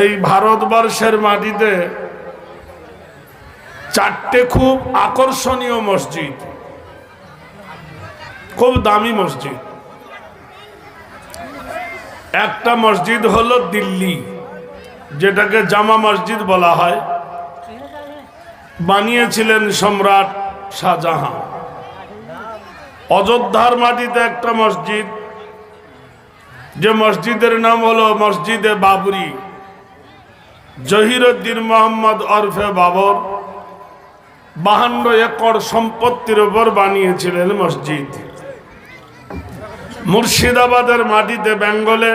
এই ভারতবর্ষের মাটিতে চারটে খুব আকর্ষণীয় মসজিদ, খুব দামি মসজিদ। একটা মসজিদ হলো দিল্লি, যেটাকে জামা মসজিদ বলা হয়। বানিয়েছিলেন সম্রাট শাহজাহান। অযোধ্যার মাটিতে একটা মসজিদ, যে মসজিদের নাম হলো মসজিদে বাবরি। জহিরুদ্দিন মোহাম্মদ ওরফে বাবর বাহান্ন একর সম্পত্তির উপর বানিয়েছিলেন মসজিদ। মুর্শিদাবাদের মাটিতে বেঙ্গলে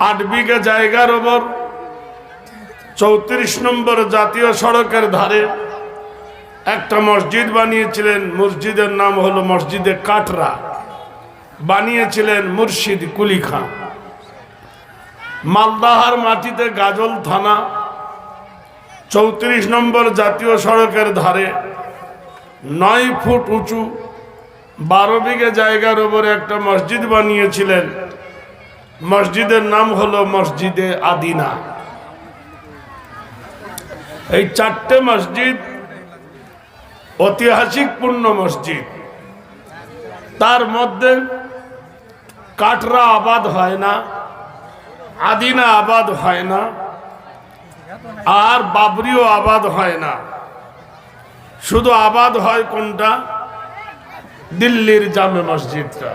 আট বিঘে জায়গার ওপর চৌত্রিশ নম্বর জাতীয় সড়কের ধারে একটা মসজিদ বানিয়েছিলেন। মসজিদের নাম হলো মসজিদে কাটরা। বানিয়েছিলেন মুর্শিদ কুলি খান। মালদাহার মাটিতে গাজল থানা, চৌত্রিশ নম্বর জাতীয় সড়কের ধারে, নয় ফুট উঁচু, বারো বিঘে জায়গার উপরে একটা মসজিদ বানিয়েছিলেন। মসজিদের নাম হলো মসজিদে আদিনা। এই চারটে মসজিদ ঐতিহাসিক পূর্ণ মসজিদ। তার মধ্যে কাটরা আবাদ হয় না আদিনা আবাদ হয় না, আর বাবরিও আবাদ হয় না। শুধু আবাদ হয় কোনটা? দিল্লির জামে মসজিদটা।